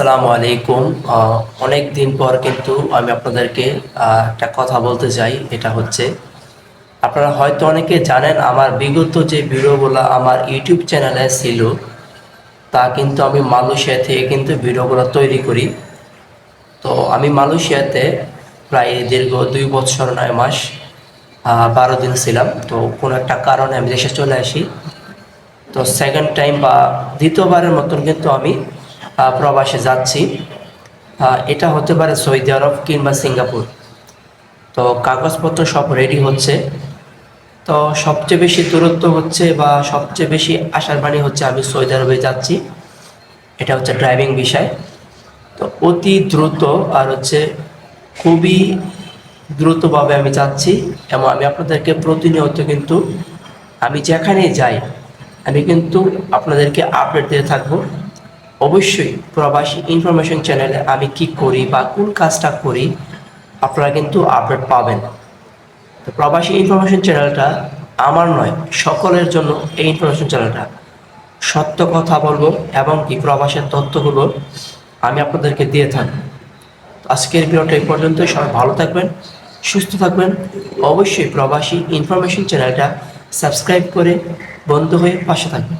আসসালামু আলাইকুম। অনেক দিন পর কিন্তু আমি আপনাদেরকে একটা কথা বলতে চাই, এটা হচ্ছে, আপনারা হয়তো অনেকে জানেন আমার বিগত যে ভিডিওগুলো আমার ইউটিউব চ্যানেলে ছিল, তা কিন্তু আমি মালয়েশিয়া থেকে কিন্তু ভিডিওগুলো তৈরি করি। তো আমি মালয়েশিয়াতে প্রায় দীর্ঘ দুই বছর, নয় মাস বারো দিন ছিলাম। তো কোনো একটা কারণে আমি দেশে চলে আসি। তো সেকেন্ড টাইম বা দ্বিতীয়বারের মতন কিন্তু আমি প্রবাসে যাচ্ছি। এটা হতে পারে সৌদি আরব কিংবা সিঙ্গাপুর। তো কাগজপত্র সব রেডি হচ্ছে। তো সবচেয়ে বেশি দূরত্ব হচ্ছে বা সবচেয়ে বেশি আশার বাণী হচ্ছে আমি সৌদি আরবে যাচ্ছি। এটা হচ্ছে ড্রাইভিং বিষয়। তো অতি দ্রুত আর হচ্ছে খুবই দ্রুতভাবে আমি যাচ্ছি এবং আমি আপনাদেরকে প্রতিনিয়ত কিন্তু আমি যেখানেই যাই, আমি কিন্তু আপনাদেরকে আপডেট দিয়ে থাকব। অবশ্যই প্রবাসী ইনফরমেশন চ্যানেলে আমি কি করি বা কোন কাজটা করি, আপনারা কিন্তু আপডেট পাবেন। তো প্রবাসী ইনফরমেশন চ্যানেলটা আমার নয়, সকলের জন্য এই ইনফরমেশন চ্যানেলটা সত্য কথা বলব এবং কি প্রবাসের তথ্যগুলো আমি আপনাদেরকে দিয়ে থাকব আজকের ভিডিওটা এই পর্যন্তই, সবাই ভালো থাকবেন, সুস্থ থাকবেন। অবশ্যই প্রবাসী ইনফরমেশন চ্যানেলটা সাবস্ক্রাইব করে বন্ধ হয়ে পাশে থাকবেন।